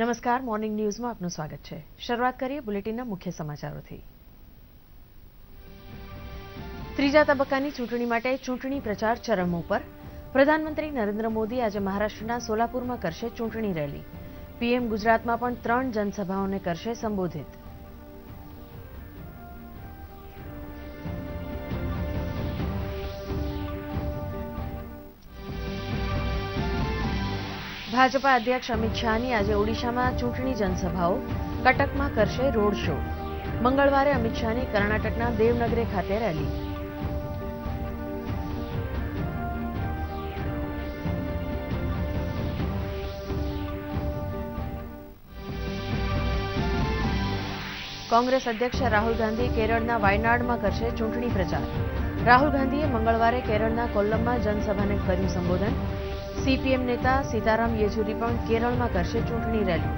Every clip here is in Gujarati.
નમસ્કાર, મોર્નિંગ ન્યૂઝમાં આપનું સ્વાગત છે. શરૂઆત કરીએ બુલેટિનના મુખ્ય સમાચારોથી. ત્રીજા તબક્કાની ચૂંટણી માટે ચૂંટણી પ્રચાર ચરમ ઉપર. પ્રધાનમંત્રી નરેન્દ્ર મોદી આજે મહારાષ્ટ્રના સોલાપુરમાં કરશે ચૂંટણી રેલી. પીએમ ગુજરાતમાં પણ ત્રણ જનસભાઓને કરશે સંબોધિત. ભાજપા અધ્યક્ષ અમિત શાહની આજે ઓડિશામાં ચૂંટણી જનસભાઓ કટકમાં કરશે રોડ શો. મંગળવારે અમિત શાહની કર્ણાટકના દેવનગરે ખાતે રેલી. કોંગ્રેસ અધ્યક્ષ રાહુલ ગાંધી કેરળના વાયનાડમાં કરશે ચૂંટણી પ્રચાર. રાહુલ ગાંધીએ મંગળવારે કેરળના કોલ્લમમાં જનસભાને કર્યું સંબોધન. સીપીએમ નેતા સીતારામ યેચુરી પણ કેરળમાં કરશે ચૂંટણી રેલી.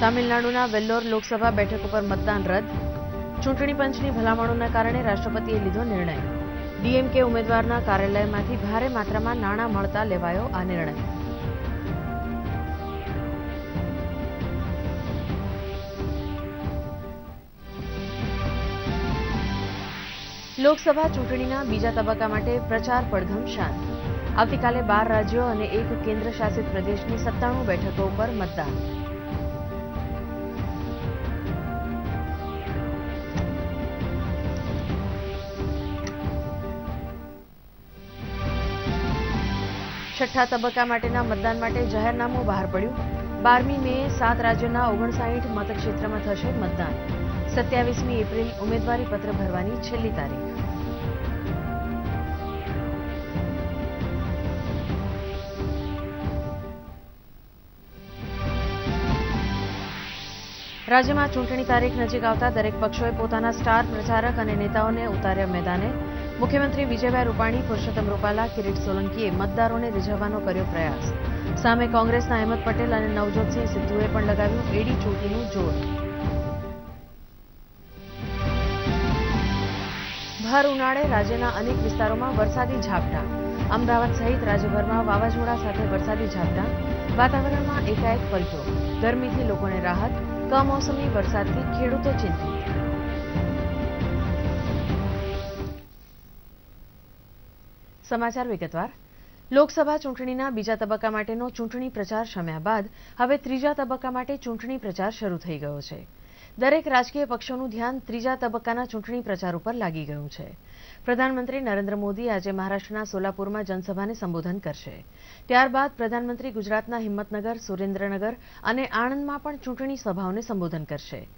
તામિલનાડુના વેલ્લોર લોકસભા બેઠક ઉપર મતદાન રદ. ચૂંટણી પંચની ભલામણોના કારણે રાષ્ટ્રપતિએ લીધો નિર્ણય. ડીએમકે ઉમેદવારના કાર્યાલયમાંથી ભારે માત્રામાં નાણાં મળતા લેવાયો આ નિર્ણય. લોકસભા ચૂંટણીના બીજા તબક્કા માટે પ્રચાર પડઘમ શાંત. આવતીકાલે બાર રાજ્યો અને એક કેન્દ્ર શાસિત પ્રદેશની સત્તાણું બેઠકો ઉપર મતદાન. છઠ્ઠા તબક્કા માટેના મતદાન માટે જાહેરનામું બહાર પડ્યું. બારમી મે સાત રાજ્યોના ઓગણસાઠ મતક્ષેત્રમાં થશે મતદાન. સત્યાવીસમી એપ્રિલ ઉમેદવારી પત્ર ભરવાની છેલ્લી તારીખ. રાજ્યમાં ચૂંટણી તારીખ નજીક આવતા દરેક પક્ષોએ પોતાના સ્ટાર પ્રચારક અને નેતાઓને ઉતાર્યા મેદાને. મુખ્યમંત્રી વિજયભાઈ રૂપાણી, પુરુષોત્તમ રૂપાલા, કિરીટ સોલંકીએ મતદારોને રીઝવવાનો કર્યો પ્રયાસ. સામે કોંગ્રેસના અહેમદ પટેલ અને નવજોતસિંહ સિદ્ધુએ પણ લગાવ્યું એડી ચોટીનું જોર. ભર ઉનાળે રાજ્યના અનેક વિસ્તારોમાં વરસાદી ઝાપટા. અમદાવાદ સહિત રાજ્યભરમાં વાવાઝોડા સાથે વરસાદી ઝાપટા. વાતાવરણમાં એકાએક પલટો. ગરમીથી લોકોને રાહત, કમોસમી વરસાદથી ખેડૂતો ચિંતિત. સમાચાર વિગતવાર. લોકસભા ચૂંટણીના બીજા તબક્કા માટેનો ચૂંટણી પ્રચાર શમ્યા બાદ હવે ત્રીજા તબક્કા માટે ચૂંટણી પ્રચાર શરૂ થઈ ગયો છે. દરેક રાજકીય પક્ષોનું ધ્યાન ત્રીજા તબક્કાના ચૂંટણી પ્રચાર ઉપર લાગી ગયું છે. પ્રધાનમંત્રી નરેન્દ્ર મોદી આજે મહારાષ્ટ્રના સોલાપુરમાં જનસભાને સંબોધન કરશે. ત્યારબાદ પ્રધાનમંત્રી ગુજરાતના હિંમતનગર, સુરેન્દ્રનગર અને આણંદમાં પણ ચૂંટણી સભાઓને સંબોધન કરશે.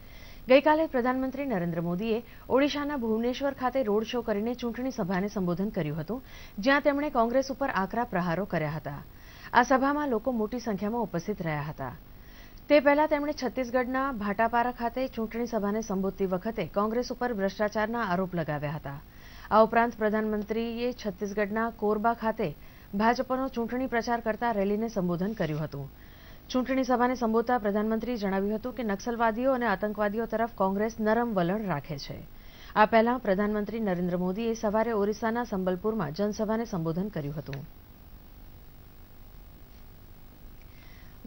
ગઈકાલે પ્રધાનમંત્રી નરેન્દ્ર મોદીએ ઓડિશાના ભુવનેશ્વર ખાતે રોડ શો કરીને ચૂંટણી સભાને સંબોધન કર્યું હતું, જ્યાં તેમણે કોંગ્રેસ ઉપર આકરા પ્રહારો કર્યા હતા. આ સભામાં લોકો મોટી સંખ્યામાં ઉપસ્થિત રહ્યા હતા. તે પહેલા તેમણે છત્તીસગઢના ભાટાપારા ખાતે ચૂંટણી સભાને સંબોધતી વખતે કોંગ્રેસ ઉપર ભ્રષ્ટાચારના આરોપ લગાવ્યા હતા. આ ઉપરાંત પ્રધાનમંત્રીએ છત્તીસગઢના કોરબા ખાતે ભાજપનો ચૂંટણી પ્રચાર કરતા રેલીને સંબોધન કર્યું હતું. ચૂંટણી સભાને સંબોધતા પ્રધાનમંત્રીએ જણાવ્યું હતું કે નક્સલવાદીઓ અને આતંકવાદીઓ તરફ કોંગ્રેસ નરમ વલણ રાખે છે. આ પહેલા પ્રધાનમંત્રી નરેન્દ્ર મોદીએ સવારે ઓરિસ્સાના સંબલપુરમાં જનસભાને સંબોધન કર્યું હતું.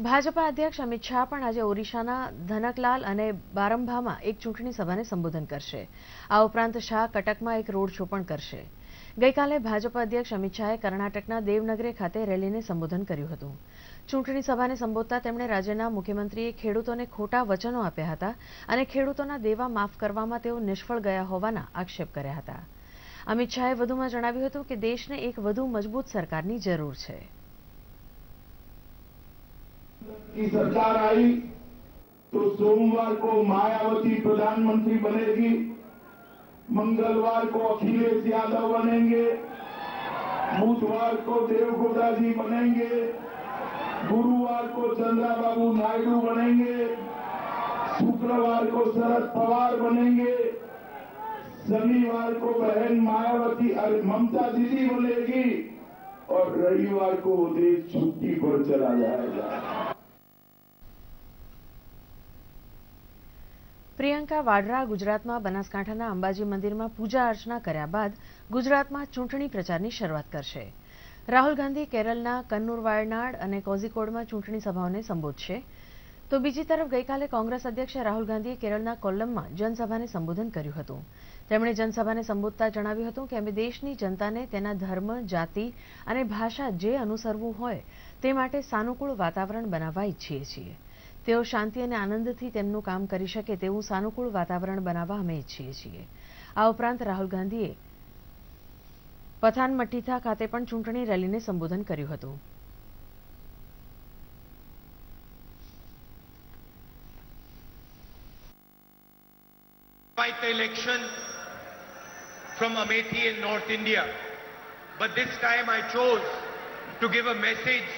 ભાજપા અધ્યક્ષ અમિત શાહ પણ આજે ઓડિશાના ધનકલાલ અને બારંભામાં એક ચૂંટણી સભાને સંબોધન કરશે. આ ઉપરાંત શાહ કટકમાં એક રોડ શો પણ કરશે. ગઈકાલે ભાજપા અધ્યક્ષ અમિત શાહે કર્ણાટકના દેવનગરે ખાતે રેલીને સંબોધન કર્યું હતું. ચૂંટણી સભાને સંબોધતા તેમણે રાજ્યના મુખ્યમંત્રીએ ખેડૂતોને ખોટા વચનો આપ્યા હતા અને ખેડૂતોના દેવા માફ કરવામાં તેઓ નિષ્ફળ ગયા હોવાના આક્ષેપ કર્યા હતા. અમિત શાહે વધુમાં જણાવ્યું હતું કે દેશને એક વધુ મજબૂત સરકારની જરૂર છે. की सरकार आई तो सोमवार को मायावती प्रधानमंत्री बनेगी। मंगलवार को अखिलेश यादव बनेंगे। बुधवार को देवगौड़ा जी बनेंगे। गुरुवार को चंद्राबाबू नायडू बनेंगे। शुक्रवार को शरद पवार बनेंगे। शनिवार को बहन मायावती, अरे, ममता दीदी बनेगी। और रविवार को देश छुट्टी पर चला जाएगा। પ્રિયંકા વાડરા ગુજરાતમાં બનાસકાંઠાના અંબાજી મંદિરમાં પૂજા અર્ચના કર્યા બાદ ગુજરાતમાં ચૂંટણી પ્રચારની શરૂઆત કરશે. રાહુલ ગાંધી કેરળના કન્નૂર વાયનાડ અને કોઝિકોડમાં ચૂંટણી સભાઓને સંબોધશે. તો બીજી તરફ ગઈકાલે કોંગ્રેસ અધ્યક્ષ રાહુલ ગાંધીએ કેરળના કોલ્લમમાં જનસભાને સંબોધન કર્યું હતું. તેમણે જનસભાને સંબોધતા જણાવ્યું હતું કે અમે દેશની જનતાને તેના ધર્મ, જાતિ અને ભાષા જે અનુસરવું હોય તે માટે સાનુકૂળ વાતાવરણ બનાવવા ઈચ્છીએ છીએ. તેઓ શાંતિ અને આનંદથી તેમનું કામ કરી શકે તેવું સાનુકૂળ વાતાવરણ બનાવવા અમે ઈચ્છીએ છીએ આ ઉપરાંત રાહુલ ગાંધીએ પથાનમઠ્ઠીથા ખાતે પણ ચૂંટણી રેલીને સંબોધન કર્યું હતું the election from Amethi in North India. But this time I chose to give a message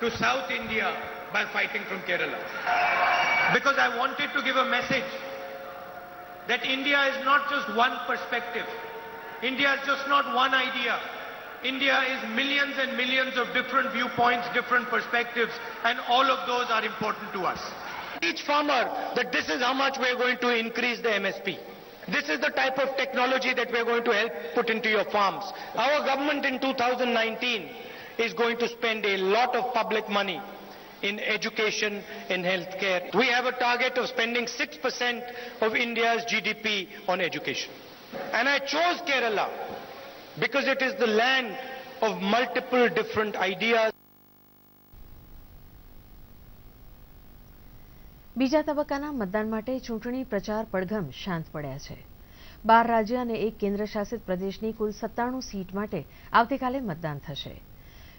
to South India by fighting from Kerala. Because I wanted to give a message that India is not just one perspective. India is just not one idea. India is millions and millions of different viewpoints, different perspectives, and all of those are important to us. Each farmer that this is how much we are going to increase the MSP. This is the type of technology that we are going to help put into your farms. Our government in 2019 is going to spend a lot of public money in education, in healthcare. We have a target of spending 6% of India's GDP on education. And I chose Kerala because it is the land of multiple different ideas. બીજા તબક્કાના મતદાન માટે ચૂંટણી પ્રચાર પડઘમ શાંત પડ્યા છે બાર રાજ્ય અને એક કેન્દ્રશાસિત પ્રદેશની કુલ સત્તાણું સીટ માટે આવતીકાલે મતદાન થશે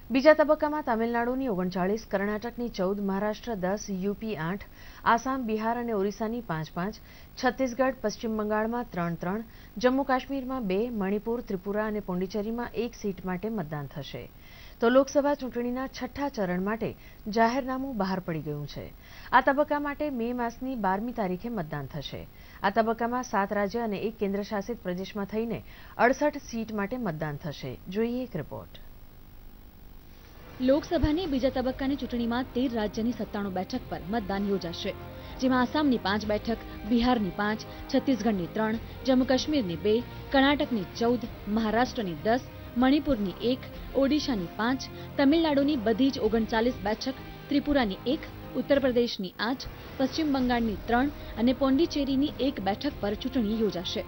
બીજા તબક્કામાં તામિલનાડુની ઓગણચાળીસ, કર્ણાટકની ચૌદ, મહારાષ્ટ્ર દસ, યુપી આઠ, આસામ, બિહાર અને ઓરિસ્સાની પાંચ પાંચ, છત્તીસગઢ, પશ્ચિમ બંગાળમાં ત્રણ ત્રણ, જમ્મુ કાશ્મીરમાં બે, મણિપુર, ત્રિપુરા અને પોંડિચેરીમાં એક સીટ માટે મતદાન થશે. તો લોકસભા ચૂંટણીના છઠ્ઠા ચરણ માટે જાહેરનામું બહાર પડી ગયું છે. આ તબક્કા માટે મે માસની બારમી તારીખે મતદાન થશે. આ તબક્કામાં સાત રાજ્ય અને એક કેન્દ્રશાસિત પ્રદેશમાં થઈને અડસઠ સીટ માટે મતદાન થશે. જોઈએ એક રિપોર્ટ લોકસભાની બીજા તબક્કાની ચૂંટણીમાં તેર રાજ્યની સત્તાણું બેઠક પર મતદાન યોજાશે. જેમાં આસામની પાંચ બેઠક, બિહારની પાંચ, છત્તીસગઢની ત્રણ જમ્મુ કાશ્મીરની બે, કર્ણાટકની ચૌદ, મહારાષ્ટ્રની દસ, મણિપુરની એક, ઓડિશાની પાંચ, તમિલનાડુની બધી જ ઓગણચાલીસ બેઠક, ત્રિપુરાની એક ઉત્તર પ્રદેશની આઠ, પશ્ચિમ બંગાળની ત્રણ અને પોંડિચેરીની એક બેઠક પર ચૂંટણી યોજાશે.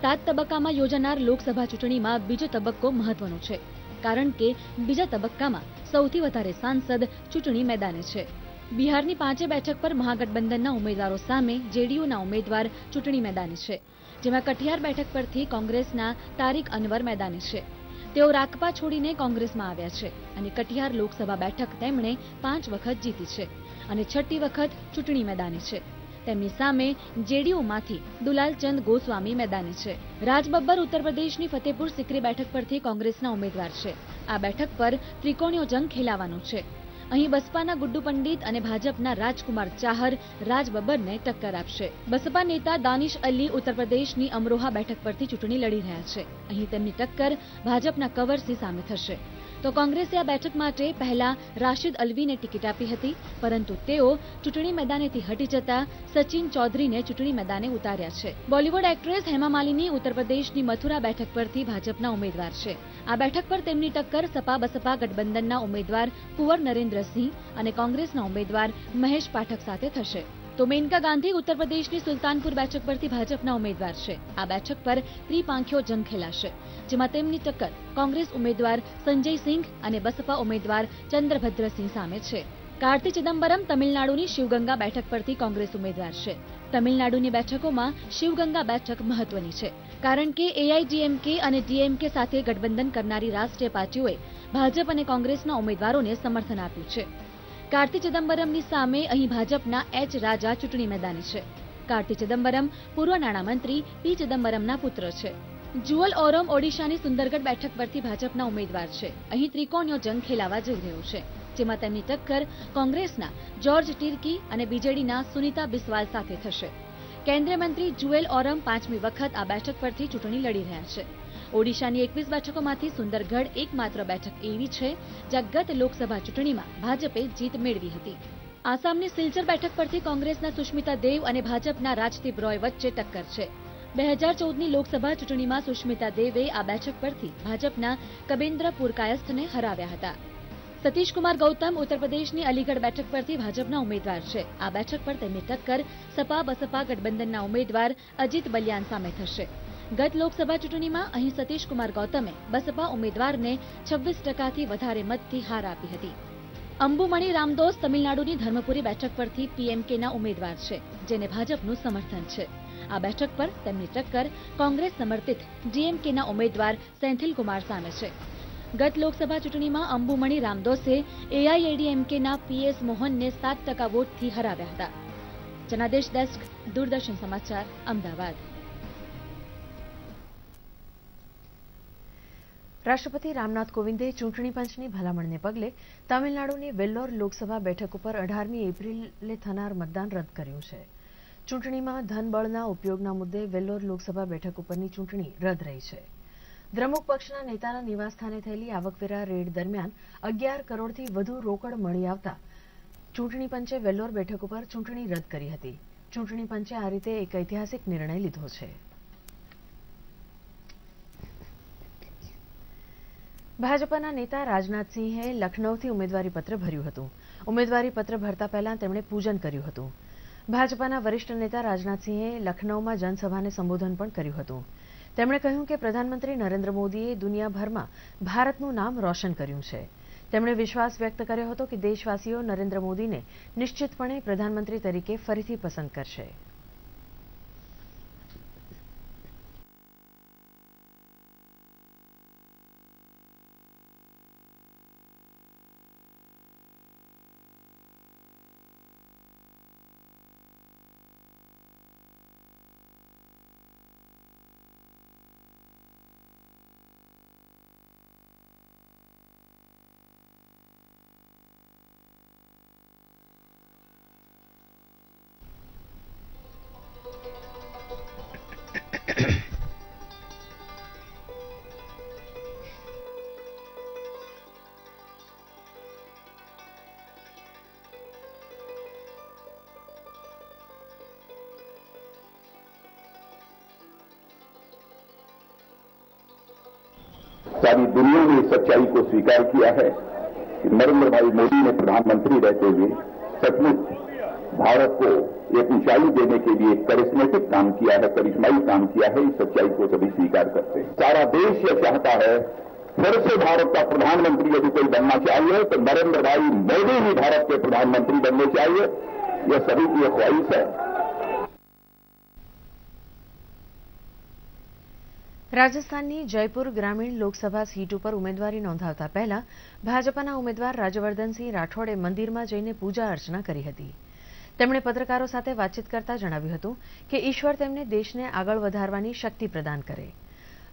સાત તબક્કામાં યોજાનાર લોકસભા ચૂંટણીમાં બીજો તબક્કો મહત્વનો છે. કારણ કે બીજા તબક્કામાં સૌથી વધારે સાંસદ ચૂંટણી મેદાને છે. બિહારની પાંચે બેઠક પર મહાગઠબંધનના ઉમેદવારો સામે જેડીયુના ઉમેદવાર ચૂંટણી મેદાને છે, જેમાં કઠિયાર બેઠક પરથી કોંગ્રેસના તારીક અનવર મેદાને છે. તેઓ રાકપા છોડીને કોંગ્રેસમાં આવ્યા છે અને કટિહાર લોકસભા બેઠક તેમણે પાંચ વખત જીતી છે અને છઠ્ઠી વખત ચૂંટણી મેદાને છે. તેમની સામે જેડીયુમાંથી દુલાલચંદ ગોસ્વામી મેદાને છે. રાજબબ્બર ઉત્તર પ્રદેશની ફતેપુર સિકરી બેઠક પરથી કોંગ્રેસના ઉમેદવાર છે. આ બેઠક પર ત્રિકોણીયો જંગ ખેલાવાનો છે. અહીં બસપાના ગુડ્ડુ પંડિત અને ભાજપના રાજકુમાર ચાહર રાજ બબ્બરને ટક્કર આપશે. બસપા નેતા દાનિશ અલી ઉત્તર પ્રદેશની અમરોહા બેઠક પરથી ચૂંટણી લડી રહ્યા છે. અહીં તેમની ટક્કર ભાજપના કવરસિંહ સામે થશે. તો કોંગ્રેસે આ બેઠક માટે પહેલા રાશિદ અલવીને ટિકિટ આપી હતી, પરંતુ તેઓ ચૂંટણી મેદાનેથી હટી જતા સચિન ચૌધરીને ચૂંટણી મેદાને ઉતાર્યા છે. બોલિવૂડ એક્ટ્રેસ હેમા માલિની ઉત્તર પ્રદેશની મથુરા બેઠક પરથી ભાજપના ઉમેદવાર છે. આ બેઠક પર તેમની ટક્કર સપા બસપા ગઠબંધનના ઉમેદવાર કુંવર નરેન્દ્રસિંહ અને કોંગ્રેસના ઉમેદવાર મહેશ પાઠક સાથે થશે. તો મેનકા ગાંધી ઉત્તર પ્રદેશની સુલતાનપુર બેઠક પરથી ભાજપના ઉમેદવાર છે. આ બેઠક પર ત્રિપાંખીઓ જંગ ખેલાશે, જેમાં તેમની ટક્કર કોંગ્રેસ ઉમેદવાર સંજય સિંઘ અને બસપા ઉમેદવાર ચંદ્રભદ્રસિંહ સામે છે. કાર્તિ ચિદમ્બરમ તમિલનાડુની શિવગંગા બેઠક પરથી કોંગ્રેસ ઉમેદવાર છે. તમિલનાડુની બેઠકોમાં શિવગંગા બેઠક મહત્વની છે, કારણ કે એઆઈડીએમકે અને ડીએમકે સાથે ગઠબંધન કરનારી રાષ્ટ્રીય પાર્ટીઓએ ભાજપ અને કોંગ્રેસના ઉમેદવારોને સમર્થન આપ્યું છે. કાર્તિ ચિદમ્બરમની સામે અહીં ભાજપના એચ રાજા ચૂંટણી મેદાને છે. કાર્તિ ચિદમ્બરમ પૂર્વ નાણામંત્રી, પી ચિદમ્બરમના પુત્ર છે. જુઅલ ઓરમ ઓડિશાની સુંદરગઢ બેઠક પરથી ભાજપના ઉમેદવાર છે. અહીં ત્રિકોણીયો જંગ ખેલાવા જઈ રહ્યો છે. જેમાં તેમની ટક્કર કોંગ્રેસના જ્યોર્જ ટિર્કી અને બીજેડીના સુનીતા બિસ્વાલ સાથે થશે. કેન્દ્રીય મંત્રી જુએલ ઓરમ પાંચમી વખત આ બેઠક પરથી ચૂંટણી લડી રહ્યા છે. ઓડિશાની એકવીસ બેઠકોમાંથી સુંદરગઢ એકમાત્ર બેઠક એવી છે, જ્યાં ગત લોકસભા ચૂંટણીમાં ભાજપે જીત મેળવી હતી. આસામની સિલ્ચર બેઠક પરથી કોંગ્રેસના સુષ્મિતા દેવ અને ભાજપના રાજદીપ રોય વચ્ચે ટક્કર છે. બે હજાર ચૌદની લોકસભા ચૂંટણીમાં સુષ્મિતા દેવે આ બેઠક પરથી ભાજપના કબેન્દ્ર પુરકાયસ્થને હરાવ્યા હતા. સતીશકુમાર ગૌતમ ઉત્તર પ્રદેશની અલીગઢ બેઠક પરથી ભાજપના ઉમેદવાર છે. આ બેઠક પર તેમની ટક્કર સપા બસપા ગઠબંધનના ઉમેદવાર અજીત બલિયાન સામે થશે. ગત લોકસભા ચૂંટણીમાં અહીં સતીશ કુમાર ગૌતમે બસપા ઉમેદવારને છવ્વીસ ટકાથી વધારે મતથી હાર આપી હતી. અંબુમણી રામદોસ તમિલનાડુની ધર્મપુરી બેઠક પરથી પીએમકેના ઉમેદવાર છે, જેને ભાજપનું સમર્થન છે. આ બેઠક પર તેમની ટક્કર કોંગ્રેસ સમર્થિત ડીએમકેના ઉમેદવાર સેન્થિલ કુમાર સામે છે. ગત લોકસભા ચૂંટણીમાં અંબુમણી રામદોસે એઆઈએડીએમકેના પીએસ મોહનને સાત ટકા વોટથી હરાવ્યા હતા. જનાદેશ ડેસ્ક, દૂરદર્શન સમાચાર, અમદાવાદ. રાષ્ટ્રપતિ રામનાથ કોવિંદે ચૂંટણી પંચની ભલામણને પગલે તમિલનાડુની વેલ્લોર લોકસભા બેઠક ઉપર અઢારમી એપ્રિલે થનાર મતદાન રદ કર્યું છે. ચૂંટણીમાં ધનબળના ઉપયોગના મુદ્દે વેલ્લોર લોકસભા બેઠક ઉપરની ચૂંટણી રદ રહી છે. દ્રમુક પક્ષના નેતાના નિવાસસ્થાને થયેલી આવકવેરા રેડ દરમિયાન અગિયાર કરોડથી વધુ રોકડ મળી આવતા ચૂંટણી પંચે વેલ્લોર બેઠક ઉપર ચૂંટણી રદ કરી હતી. ચૂંટણી પંચે આ રીતે એક ઐતિહાસિક નિર્ણય લીધો છે. ભાજપના નેતા રાજનાથસિંહે લખનૌથી ઉમેદવારી પત્ર ભર્યું હતું. ઉમેદવારી પત્ર ભરતા પહેલા તેમણે પૂજન કર્યું હતું. ભાજપાના વરિષ્ઠ નેતા રાજનાથસિંહે લખનૌમાં જનસભાને સંબોધન પણ કર્યું હતું. તેમણે કહ્યું કે પ્રધાનમંત્રી નરેન્દ્ર મોદીએ દુનિયાભરમાં ભારતનું નામ રોશન કર્યું છે. તેમણે વિશ્વાસ વ્યક્ત કર્યો હતો કે દેશવાસીઓ નરેન્દ્ર મોદીને નિશ્ચિતપણે પ્રધાનમંત્રી તરીકે ફરીથી પસંદ કરશે. सारी दुनिया ने इस सच्चाई को स्वीकार किया है कि नरेंद्र भाई मोदी ने प्रधानमंत्री रहते हुए सचमुच भारत को एक ऊंचाई देने के लिए करिश्मेटिक काम किया है, करिश्माई काम किया है, इस सच्चाई को सभी स्वीकार करते हैं। सारा देश यह चाहता है, फिर से भारत का प्रधानमंत्री यदि कोई बनना चाहिए तो नरेंद्र भाई मोदी ही भारत के प्रधानमंत्री बनने चाहिए। यह सभी की ख्वाहिश है। રાજસ્થાનની જયપુર ગ્રામીણ લોકસભા સીટ ઉપર ઉમેદવારી નોંધાવતા પહેલા ભાજપના ઉમેદવાર રાજવર્ધનસિંહ રાઠોડે મંદિરમાં જઈને પૂજા અર્ચના કરી હતી તેમણે પત્રકારો સાથે વાતચીત કરતા જણાવ્યું હતું કે ઈશ્વર તેમને દેશને આગળ વધારવાની શક્તિ પ્રદાન કરે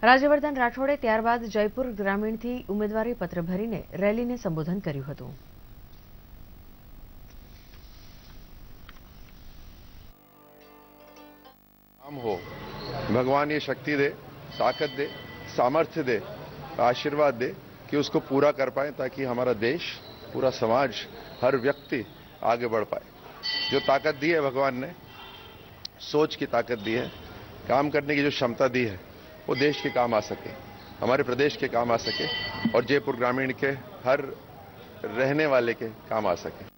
રાજ્યવર્ધન રાઠોડે ત્યારબાદ જયપુર ગ્રામીણથી ઉમેદવારી પત્ર ભરીને રેલીને સંબોધન કર્યું હતું काम हो भगवान ये शक्ति दे ताकत दे सामर्थ्य दे आशीर्वाद दे कि उसको पूरा कर पाए ताकि हमारा देश पूरा समाज हर व्यक्ति आगे बढ़ पाए जो ताकत दी है भगवान ने सोच की ताकत दी है काम करने की जो क्षमता दी है वो देश के काम आ सके हमारे प्रदेश के काम आ सके और जयपुर ग्रामीण के हर रहने वाले के काम आ सके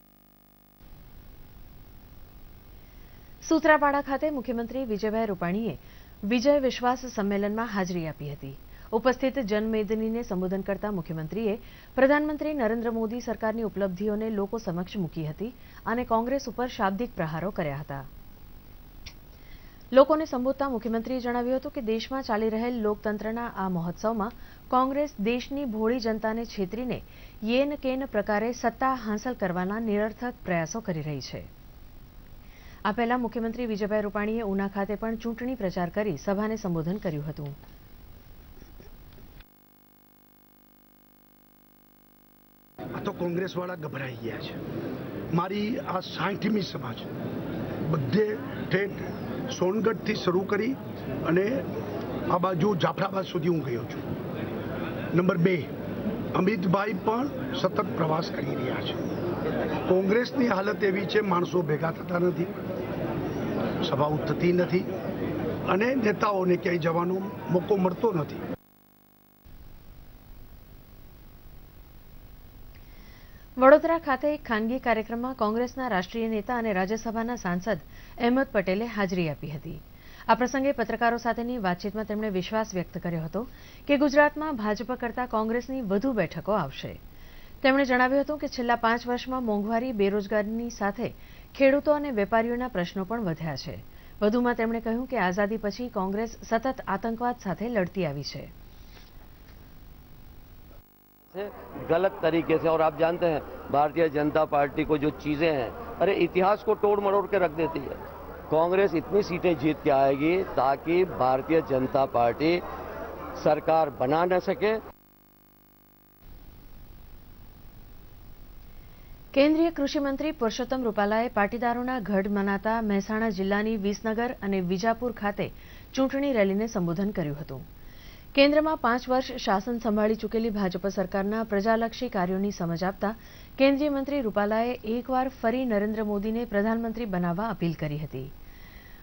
સૂત્રાપાડા ખાતે મુખ્યમંત્રી વિજયભાઈ રૂપાણીએ વિજય વિશ્વાસ સંમેલનમાં હાજરી આપી હતી. ઉપસ્થિત જનમેદનીને સંબોધન કરતા મુખ્યમંત્રીએ પ્રધાનમંત્રી નરેન્દ્ર મોદી સરકારની ઉપલબ્ધિઓને લોકો સમક્ષ મૂકી હતી અને કોંગ્રેસ ઉપર શાબ્દિક પ્રહારો કર્યા હતા. લોકોને સંબોધતા મુખ્યમંત્રીએ જણાવ્યું હતું કે દેશમાં ચાલી રહેલ લોકતંત્રના આ મહોત્સવમાં કોંગ્રેસ દેશની ભોળી જનતાને છેતરીને યેન કેન પ્રકારે સત્તા હાંસલ કરવાના નિરર્થક પ્રયાસો કરી રહી છે. આ પહેલા મુખ્યમંત્રી વિજયભાઈ રૂપાણીએ ઉના ખાતે પણ ચૂંટણી પ્રચાર કરી સભાને સંબોધન કર્યું હતું. આ તો કોંગ્રેસ વાળા ગભરાઈ ગયા છે. મારી આ સાઠમી સભા છે. બધે ઠેઠ સોનગઢથી શરૂ કરી અને આ બાજુ જાફરાબાદ સુધી હું ગયો છું. નંબર બે, અમિતભાઈ પણ સતત પ્રવાસ કરી રહ્યા છે. કોંગ્રેસની હાલત એવી છે, માણસો ભેગા થતા નથી સભાઓ થતી નથી અને નેતાઓને ક્યાંય જવાનો મોકો મળતો નથી. વડોદરા ખાતે એક ખાનગી કાર્યક્રમમાં કોંગ્રેસના રાષ્ટ્રીય નેતા અને રાજ્યસભાના સાંસદ અહેમદ પટેલે હાજરી આપી હતી. આ પ્રસંગે પત્રકારો સાથેની વાતચીતમાં તેમણે વિશ્વાસ વ્યક્ત કર્યો હતો કે ગુજરાતમાં ભાજપ કરતા કોંગ્રેસની વધુ બેઠકો આવશે. તેમણે જણાવ્યું હતું કે છેલ્લા પાંચ વર્ષમાં મોંઘવારી બેરોજગારીની સાથે ખેડૂતો અને વેપારીઓના પ્રશ્નો પણ વધ્યા છે વધુમાં તેમણે કહ્યું કે આઝાદી પછી કોંગ્રેસ સતત આતંકવાદ સાથે લડતી આવી છે से गलत तरीके से और आप जानते हैं भारतीय जनता पार्टी को जो चीजें हैं अरे इतिहास को तोड़ मरोड़ के रख देती है कांग्रेस इतनी सीटें जीत के आएगी ताकि भारतीय जनता पार्टी सरकार बना न सके કેન્દ્રીય કૃષિમંત્રી પુરુષોત્તમ રૂપાલાએ પાટીદારોના ગઢ મનાતા મહેસાણા જિલ્લાની વિસનગર અને વિજાપુર ખાતે ચૂંટણી રેલીને સંબોધન કર્યું હતું. કેન્દ્રમાં પાંચ વર્ષ શાસન સંભાળી ચૂકેલી ભાજપ સરકારના પ્રજાલક્ષી કાર્યોની સમજ આપતા કેન્દ્રીય મંત્રી રૂપાલાએ એકવાર ફરી નરેન્દ્ર મોદીને પ્રધાનમંત્રી બનાવવા અપીલ કરી હતી.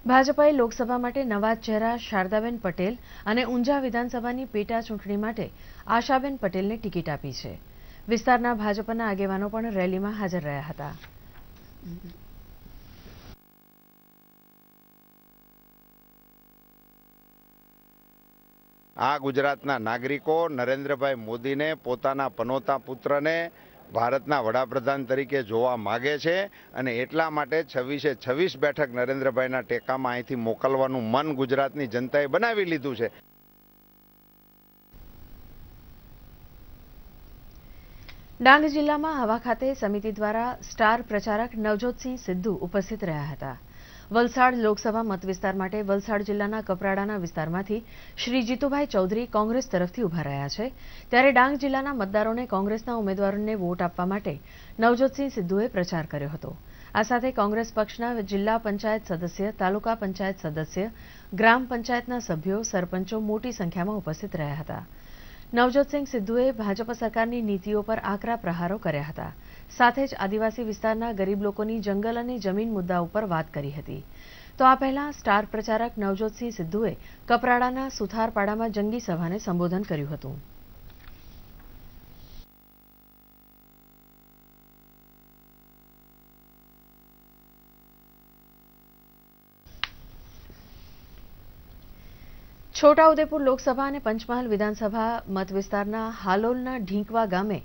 ભાજપાએ લોકસભા માટે નવા ચહેરા શારદાબેન પટેલ અને ઊંઝા વિધાનસભાની પેટા ચૂંટણી માટે આશાબેન પટેલને ટિકિટ આપી છે. વિસ્તારના ભાજપના આગેવાનો પણ રેલીમાં હાજર રહ્યા હતા. આ ગુજરાતના નાગરિકો નરેન્દ્રભાઈ મોદીને પોતાના પનોતા પુત્રને ભારતના વડાપ્રધાન તરીકે જોવા માગે છે અને એટલા માટે છવ્વીસે છવ્વીસ બેઠક નરેન્દ્રભાઈના ટેકામાં અહીંથી મોકલવાનું મન ગુજરાતની જનતાએ બનાવી લીધું છે. ડાંગ જિલ્લામાં હવા ખાતે સમિતિ દ્વારા સ્ટાર પ્રચારક નવજોતસિંહ સિદ્ધુ ઉપસ્થિત રહ્યા હતા. વલસાડ લોકસભા મત વિસ્તાર માટે વલસાડ જિલ્લાના કપરાડાના વિસ્તારમાંથી શ્રી જીતુભાઈ ચૌધરી કોંગ્રેસ તરફથી ઊભા રહ્યા છે. ત્યારે ડાંગ જિલ્લાના મતદારોને કોંગ્રેસના ઉમેદવારોને વોટ આપવા માટે નવજોતસિંહ સિદ્ધુએ પ્રચાર કર્યો હતો. આ સાથે કોંગ્રેસ પક્ષના જિલ્લા પંચાયત સદસ્ય, તાલુકા પંચાયત સદસ્ય, ગ્રામ પંચાયતના સભ્યો, સરપંચો મોટી સંખ્યામાં ઉપસ્થિત રહ્યા હતા. નવજોતસિંહ સિદ્ધુએ ભાજપ સરકારની નીતિઓ પર આકરા પ્રહારો કર્યા હતા. સાથે જ આદિવાસી વિસ્તારના ગરીબ લોકોની જંગલ અને જમીન મુદ્દા ઉપર વાત કરી હતી. તો આ પહેલા સ્ટાર પ્રચારક નવજોતસિંહ સિદ્ધુએ કપરાડાના સુથારપાડામાં જંગી સભાને સંબોધન કર્યું હતું. છોટાઉદેપુર લોકસભા અને પંચમહાલ વિધાનસભા મત વિસ્તારના હાલોલના ઢીંકવા ગામે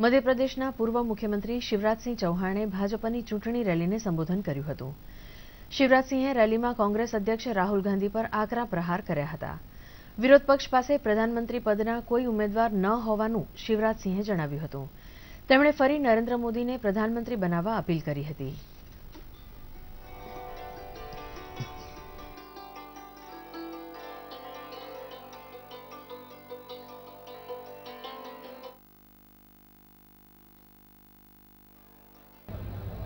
મધ્યપ્રદેશના પૂર્વ મુખ્યમંત્રી શિવરાજસિંહ ચૌહાણે ભાજપની ચૂંટણી રેલીને સંબોધન કર્યું હતું. શિવરાજસિંહે રેલીમાં કોંગ્રેસ અધ્યક્ષ રાહુલ ગાંધી પર આકરા પ્રહાર કર્યા હતા. વિરોધ પક્ષ પાસે પ્રધાનમંત્રી પદના કોઈ ઉમેદવાર ન હોવાનું શિવરાજસિંહે જણાવ્યું હતું. તેમણે ફરી નરેન્દ્ર મોદીને પ્રધાનમંત્રી બનાવવા અપીલ કરી હતી.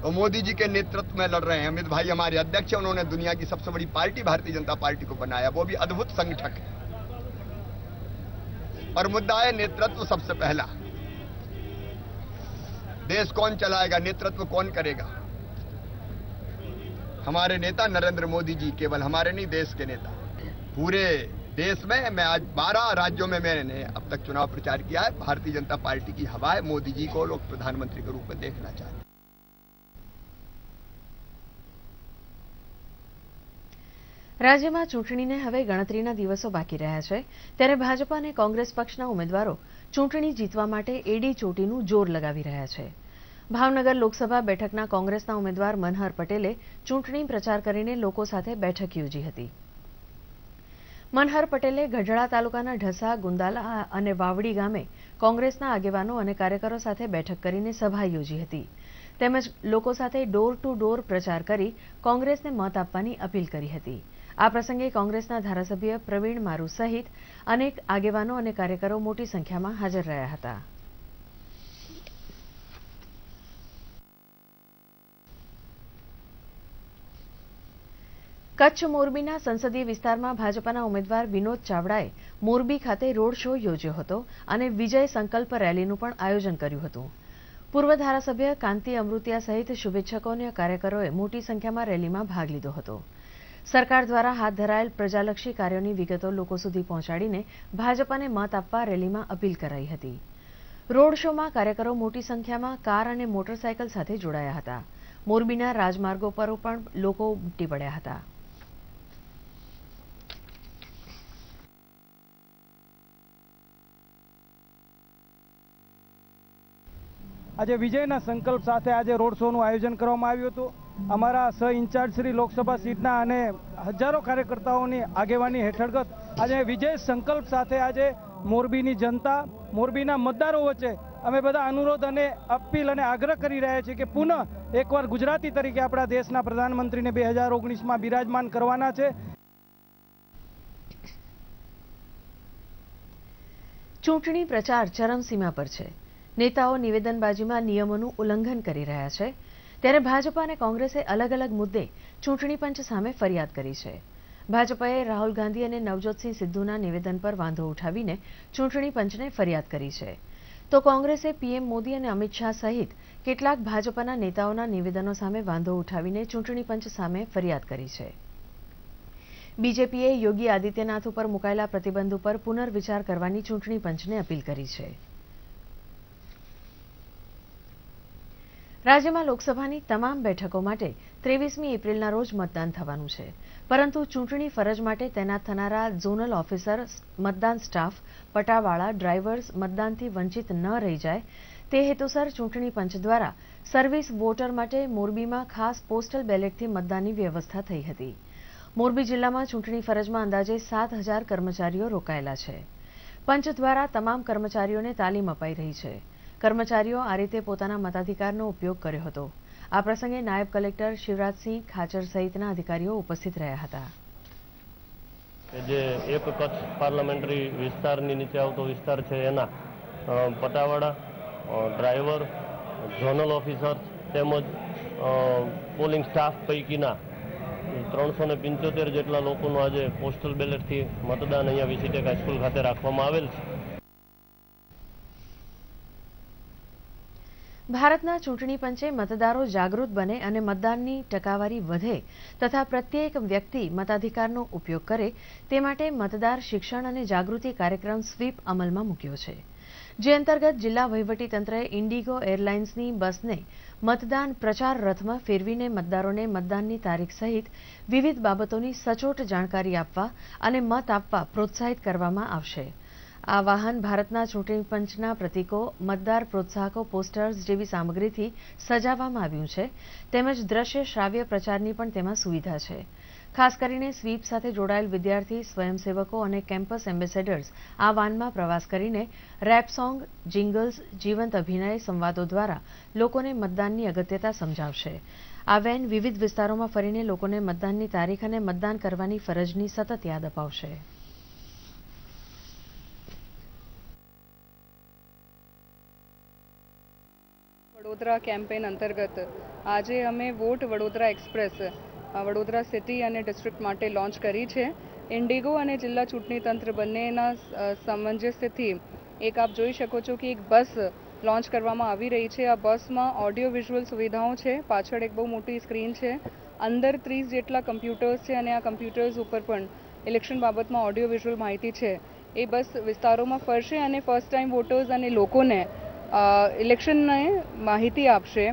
तो मोदी जी के नेतृत्व में लड़ रहे हैं। अमित भाई हमारे अध्यक्ष उन्होंने दुनिया की सबसे बड़ी पार्टी, भारतीय जनता पार्टी को बनाया। वो भी अद्भुत संगठक है। और मुद्दा है नेतृत्व सबसे पहला। देश कौन चलाएगा, नेतृत्व कौन करेगा? हमारे नेता नरेंद्र मोदी जी, केवल हमारे नहीं, देश के नेता। पूरे देश में, मैं आज 12 राज्यों में मैंने अब तक चुनाव प्रचार किया है। भारतीय जनता पार्टी की हवा है। मोदी जी को लोग प्रधानमंत्री के रूप में देखना चाहते हैं। રાજ્યમાં ચૂંટણીને હવે ગણતરીના દિવસો બાકી રહ્યા છે. ત્યારે ભાજપા અને કોંગ્રેસ પક્ષના ઉમેદવારો ચૂંટણી જીતવા માટે એડી ચોટીનું જોર લગાવી રહ્યા છે. ભાવનગર લોકસભા બેઠકના કોંગ્રેસના ઉમેદવાર મનહર પટેલે ચૂંટણી પ્રચાર કરીને લોકો સાથે બેઠક યોજી હતી. મનહર પટેલે ગઢડા તાલુકાના ઢસા, ગુંદાલા અને વાવડી ગામે કોંગ્રેસના આગેવાનો અને કાર્યકરો સાથે બેઠક કરીને સભા યોજી હતી. તેમજ લોકો સાથે ડોર ટુ ડોર પ્રચાર કરી કોંગ્રેસને મત આપવાની અપીલ કરી હતી. આ પ્રસંગે કોંગ્રેસના ધારાસભ્ય પ્રવીણ મારુ સહિત અનેક આગેવાનો અને કાર્યકરો મોટી સંખ્યામાં હાજર રહ્યા હતા. કચ્છ મોરબીના સંસદીય વિસ્તારમાં ભાજપના ઉમેદવાર વિનોદ ચાવડાએ મોરબી ખાતે રોડ શો યોજ્યો હતો અને વિજય સંકલ્પ રેલીનું પણ આયોજન કર્યું હતું. પૂર્વ ધારાસભ્ય કાંતિ અમૃતિયા સહિત શુભેચ્છકો અને કાર્યકરોએ મોટી સંખ્યામાં રેલીમાં ભાગ લીધો હતો. સરકાર દ્વારા હાથ ધરાયેલ પ્રજાલક્ષી કાર્યોની વિગતો લોકો સુધી પહોંચાડીને ભાજપાને મત આપવા રેલીમાં અપીલ કરાઈ હતી. રોડ શોમાં કાર્યકરો મોટી સંખ્યામાં કાર અને મોટરસાયકલ સાથે જોડાયા હતા. મોરબીના રાજમાર્ગો પર પણ લોકો ઉમટી પડ્યા હતા. આજે વિજયના સંકલ્પ સાથે આજે રોડ શોનું આયોજન કરવામાં આવ્યું હતું. અમારા સહ ઇન્ચાર્જ શ્રી લોકસભા સીટના અને હજારો કાર્યકર્તાઓની આગેવાની હેઠળગત આજે વિજય સંકલ્પ સાથે આજે મોરબીની જનતા, મોરબીના મતદારો વચ્ચે અમે બધા અનુરોધ અને અપીલ અને આગ્રહ કરી રહ્યા છીએ કે પુનઃ એકવાર ગુજરાતી તરીકે આપણા દેશના પ્રધાનમંત્રીને બે હજાર ઓગણીસમાં બિરાજમાન કરવાના છે. ચૂંટણી પ્રચાર ચરમસીમા પર છે. નેતાઓ નિવેદનબાજીમાં નિયમોનું ઉલ્લંઘન કરી રહ્યા છે. ત્યારે ભાજપા અને કોંગ્રેસે અલગ અલગ મુદ્દે ચૂંટણી પંચ સામે ફરિયાદ કરી છે. ભાજપાએ રાહુલ ગાંધી અને નવજોતસિંહ સિદ્ધુના નિવેદન પર વાંધો ઉઠાવીને ચૂંટણી પંચને ફરિયાદ કરી છે. તો કોંગ્રેસે પીએમ મોદી અને અમિત શાહ સહિત કેટલાક ભાજપાના નેતાઓના નિવેદનો સામે વાંધો ઉઠાવીને ચૂંટણી પંચ સામે ફરિયાદ કરી છે. બીજેપીએ યોગી આદિત્યનાથ ઉપર મુકાયેલા પ્રતિબંધ ઉપર પુનર્વિચાર કરવાની ચૂંટણી પંચને અપીલ કરી છે. રાજ્યમાં લોકસભાની તમામ બેઠકો માટે ત્રેવીસમી એપ્રિલના રોજ મતદાન થવાનું છે. પરંતુ ચૂંટણી ફરજ માટે તૈનાત થનારા ઝોનલ ઓફિસર મતદાન સ્ટાફ, પટાવાળા ડ્રાઈવર્સ મતદાનથી વંચિત ન રહી જાય. તે હેતુસર ચૂંટણી પંચ દ્વારા સર્વિસ વોટર માટે મોરબીમાં ખાસ પોસ્ટલ બેલેટથી મતદાનની વ્યવસ્થા થઈ હતી. મોરબી જિલ્લામાં ચૂંટણી ફરજમાં અંદાજે સાત હજાર કર્મચારીઓ રોકાયેલા છે. પંચ દ્વારા તમામ કર્મચારીઓને તાલીમ અપાઈ રહી છે. કર્મચારીઓ આ રીતે પોતાના મતાધિકારનો ઉપયોગ કર્યો હતો. આ પ્રસંગે નાયબ કલેક્ટર શિવરાજસિંહ ખાચર સહિતના અધિકારીઓ ઉપસ્થિત રહ્યા હતા. જે એક કચ્છ પાર્લામેન્ટરી વિસ્તારની નીચે આવતો વિસ્તાર છે એના પટાવાળા ડ્રાઈવર, ઝોનલ ઓફિસર તેમજ પોલિંગ સ્ટાફ પૈકીના ત્રણસો ને પંચોતેર જેટલા લોકોનું આજે પોસ્ટલ બેલેટથી મતદાન અહીંયા વિસીટેક હાઈસ્કૂલ ખાતે રાખવામાં આવેલ છે. ભારતના ચૂંટણી પંચે મતદારો જાગૃત બને અને મતદાનની ટકાવારી વધે તથા પ્રત્યેક વ્યક્તિ મતાધિકારનો ઉપયોગ કરે તે માટે મતદાર શિક્ષણ અને જાગૃતિ કાર્યક્રમ સ્વીપ અમલમાં મૂક્યો છે. જે અંતર્ગત જિલ્લા વહીવટીતંત્રએ ઇન્ડિગો એરલાઇન્સની બસને મતદાન પ્રચાર રથમાં ફેરવીને મતદારોને મતદાનની તારીખ સહિત વિવિધ બાબતોની સચોટ જાણકારી આપવા અને મત આપવા પ્રોત્સાહિત કરવામાં આવશે. આ વાહન ભારતના ચૂંટણી પંચના પ્રતીકો, મતદાર પ્રોત્સાહકો, પોસ્ટર્સ જેવી સામગ્રીથી સજાવવામાં આવ્યું છે. તેમજ દ્રશ્ય શ્રાવ્ય પ્રચારની પણ તેમાં સુવિધા છે. ખાસ કરીને સ્વીપ સાથે જોડાયેલ વિદ્યાર્થી, સ્વયંસેવકો અને કેમ્પસ એમ્બેસેડર્સ આ વાનમાં પ્રવાસ કરીને રેપ સોંગ, જિંગલ્સ, જીવંત અભિનય સંવાદો દ્વારા લોકોને મતદાનની અગત્યતા સમજાવશે. આ વેન વિવિધ વિસ્તારોમાં ફરીને લોકોને મતદાનની તારીખ અને મતદાન કરવાની ફરજની સતત યાદ અપાવશે. વડોદરા કેમ્પેન અંતર્ગત આજે અમે vote Vadodara express Vadodara city અને ડિસ્ટ્રિક્ટ માટે લોન્ચ કરી છે. ઇન્ડિગો અને જિલ્લા ચૂંટણી તંત્ર બંનેના સામંજસ્યથી એક આપ જોઈ શકો છો કે એક બસ લોન્ચ કરવામાં આવી રહી છે. આ બસમાં ઓડિયો વિઝ્યુઅલ સુવિધાઓ છે. પાછળ એક બહુ મોટી સ્ક્રીન છે. અંદર ત્રીસ જેટલા કમ્પ્યુટર્સ છે અને આ કમ્પ્યુટર્સ ઉપર પણ ઇલેક્શન બાબતમાં ઓડિયો વિઝ્યુઅલ માહિતી છે. એ બસ વિસ્તારોમાં ફરશે અને ફર્સ્ટ ટાઈમ વોટર્સ અને લોકોને ઇલેક્શનને માહિતી આપશે.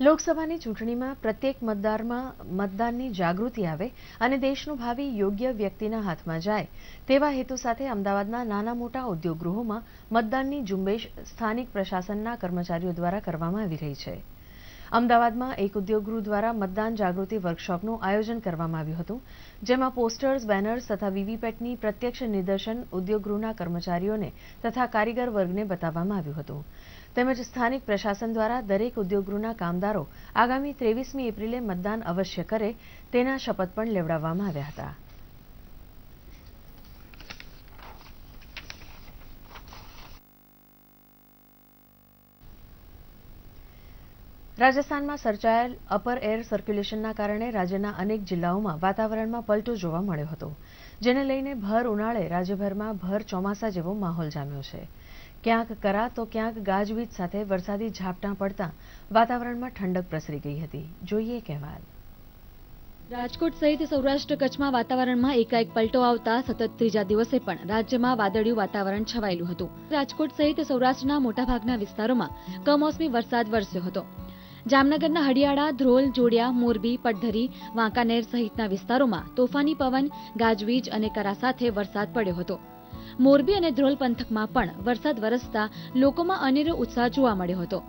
લોકસભાની ચૂંટણીમાં પ્રત્યેક મતદારમાં મતદાનની જાગૃતિ આવે અને દેશનું ભાવિ યોગ્ય વ્યક્તિના હાથમાં જાય, તેવા હેતુ સાથે અમદાવાદના નાના મોટા ઉદ્યોગ ગૃહોમાં મતદાનની ઝુંબેશ સ્થાનિક પ્રશાસનના કર્મચારીઓ દ્વારા કરવામાં આવી રહી છે. અમદાવાદમાં એક ઉદ્યોગગૃહ દ્વારા મતદાન જાગૃતિ વર્કશોપનું આયોજન કરવામાં આવ્યું હતું, જેમાં પોસ્ટર્સ, બેનર્સ તથા વીવીપેટની પ્રત્યક્ષ નિદર્શન ઉદ્યોગગૃહના કર્મચારીઓને તથા કારીગર વર્ગને બતાવવામાં આવ્યું હતું. તેમજ સ્થાનિક પ્રશાસન દ્વારા દરેક ઉદ્યોગગૃહના કામદારો આગામી ત્રેવીસમી એપ્રિલે મતદાન અવશ્ય કરે તેના શપથ પણ લેવડાવવામાં આવ્યા હતા. રાજસ્થાનમાં સર્જાયેલ અપર એર સર્ક્યુલેશનના કારણે રાજ્યના અનેક જિલ્લાઓમાં વાતાવરણમાં પલટો જોવા મળ્યો હતો, જેને લઈને ભર ઉનાળે રાજ્યભરમાં ભર ચોમાસા જેવો માહોલ જામ્યો છે. ક્યાંક કરા તો ક્યાંક ગાજવીજ સાથે વરસાદી ઝાપટાં પડતા વાતાવરણમાં ઠંડક પ્રસરી ગઈ હતી. જોઈએ કહેવાલ રાજકોટ સહિત સૌરાષ્ટ્ર કચ્છમાં વાતાવરણમાં એકાએક પલટો આવતા સતત ત્રીજા દિવસે પણ રાજ્યમાં વાદળિયું વાતાવરણ છવાયેલું હતું. રાજકોટ સહિત સૌરાષ્ટ્રના મોટાભાગના વિસ્તારોમાં કમોસમી વરસાદ વરસ્યો હતો. જામનગરના હડિયાળા ધ્રોલ, જોડિયા, મોરબી, પડધરી, વાંકાનેર સહિતના વિસ્તારોમાં તોફાની પવન, ગાજવીજ અને કરા સાથે વરસાદ પડ્યો હતો. મોરબી અને ધ્રોલ પંથકમાં પણ વરસાદ વરસતા લોકોમાં અનેરો ઉત્સાહ જોવા મળ્યો હતો.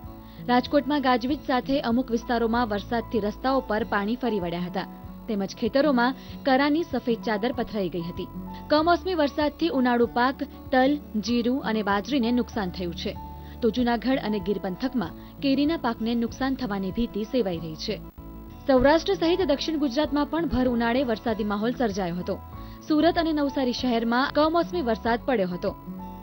રાજકોટમાં ગાજવીજ સાથે અમુક વિસ્તારોમાં વરસાદથી રસ્તાઓ પર પાણી ફરી વળ્યા હતા. તેમજ ખેતરોમાં કરાની સફેદ ચાદર પથરાઈ ગઈ હતી. કમોસમી વરસાદથી ઉનાળુ પાક, તલ, જીરું અને બાજરીને નુકસાન થયું છે. તો જૂનાગઢ અને ગીર પંથકમાં કેરીના પાકને નુકસાન થવાની ભીતિ સેવાઈ રહી છે. સૌરાષ્ટ્ર સહિત દક્ષિણ ગુજરાતમાં પણ ભર ઉનાળે વરસાદી માહોલ સર્જાયો હતો. સુરત અને નવસારી શહેરમાં કમોસમી વરસાદ પડ્યો હતો.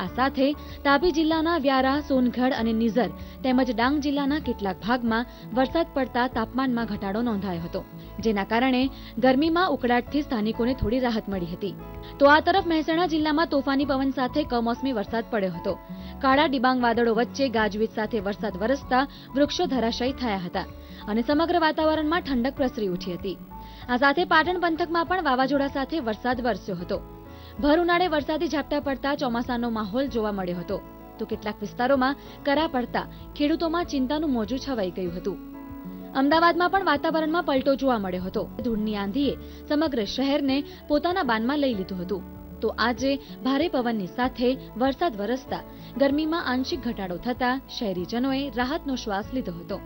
આ સાથે તાપી જિલ્લાના વ્યારા, સોનગઢ અને નિઝર તેમજ ડાંગ જિલ્લાના કેટલાક ભાગમાં વરસાદ પડતા તાપમાનમાં ઘટાડો નોંધાયો હતો, જેના કારણે ગરમીમાં ઉકળાટથી સ્થાનિકોને થોડી રાહત મળી હતી. તો આ તરફ મહેસાણા જિલ્લામાં તોફાની પવન સાથે કમોસમી વરસાદ પડ્યો હતો. કાળા ડિબાંગ વાદળો વચ્ચે ગાજવીજ સાથે વરસાદ વરસતા વૃક્ષો ધરાશયી થયા હતા અને સમગ્ર વાતાવરણમાં ઠંડક પ્રસરી ઉઠી હતી. આ સાથે પાટણ પંથકમાં પણ વાવાઝોડા સાથે વરસાદ વરસ્યો હતો. ભર ઉનાળે વરસાદી ઝાપટા પડતા ચોમાસાનો માહોલ જોવા મળ્યો હતો. તો કેટલાક વિસ્તારોમાં કરા પડતા ખેડૂતોમાં ચિંતાનું મોજું છવાઈ ગયું હતું. અમદાવાદમાં પણ વાતાવરણમાં પલટો જોવા મળ્યો હતો. ધૂળની આંધીએ સમગ્ર શહેરને પોતાના બાનમાં લઈ લીધું હતું. તો આજે ભારે પવનની સાથે વરસાદ વરસતા ગરમીમાં આંશિક ઘટાડો થતા શહેરીજનોએ રાહતનો શ્વાસ લીધો હતો.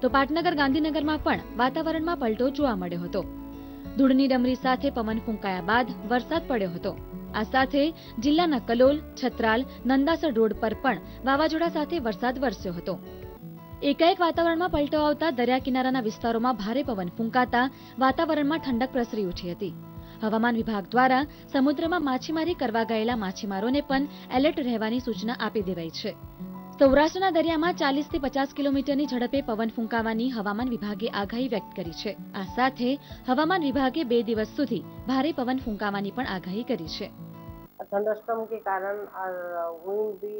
તો પાટનગર ગાંધીનગરમાં પણ વાતાવરણમાં પલટો જોવા મળ્યો હતો. ધૂળની ડમરી સાથે પવન ફૂંકાયા બાદ વરસાદ પડ્યો હતો. આ સાથે જિલ્લાના કલોલ, છત્રાલ, નંદાસર રોડ પર પણ વાવાઝોડા સાથે વરસાદ વરસ્યો હતો. એકાએક વાતાવરણમાં પલટો આવતા દરિયા કિનારાના વિસ્તારોમાં ભારે પવન ફૂંકાતા વાતાવરણમાં ઠંડક પ્રસરી ઉઠી હતી. હવામાન વિભાગ દ્વારા સમુદ્રમાં માછીમારી કરવા ગયેલા માછીમારોને પણ એલર્ટ રહેવાની સૂચના આપી દેવાઈ છે. સૌરાષ્ટ્રના દરિયામાં ચાલીસ થી પચાસ કિલોમીટરની ઝડપે પવન ફૂંકાવાની હવામાન વિભાગે આગાહી વ્યક્ત કરી છે આ સાથે હવામાન વિભાગે બે દિવસ સુધી ભારે પવન ફૂંકાવાની પણ આગાહી કરી છે थंडरस्टॉर्म के कारण विंड भी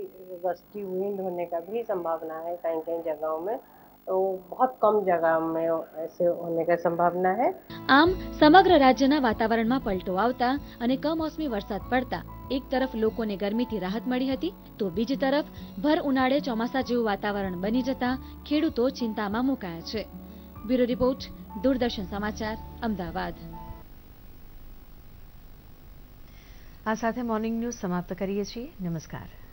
गस्ती विंड होने का भी संभावना है कहीं कहीं जगहों में तो बहुत कम जगह में ऐसे होने का संभावना है આમ સમગ્ર રાજ્યના વાતાવરણમાં પલટો આવતા અને કમોસમી વરસાદ પડતા એક તરફ લોકોને ગરમીથી રાહત મળી હતી, તો બીજી તરફ ભર ઉનાળે ચોમાસા જેવું વાતાવરણ બની જતા ખેડૂતો ચિંતામાં મુકાયા છે. બ્યુરો રિપોર્ટ, દૂરદર્શન સમાચાર, અમદાવાદ. આ સાથે મોર્નિંગ ન્યૂઝ સમાપ્ત કરીએ છીએ. નમસ્કાર.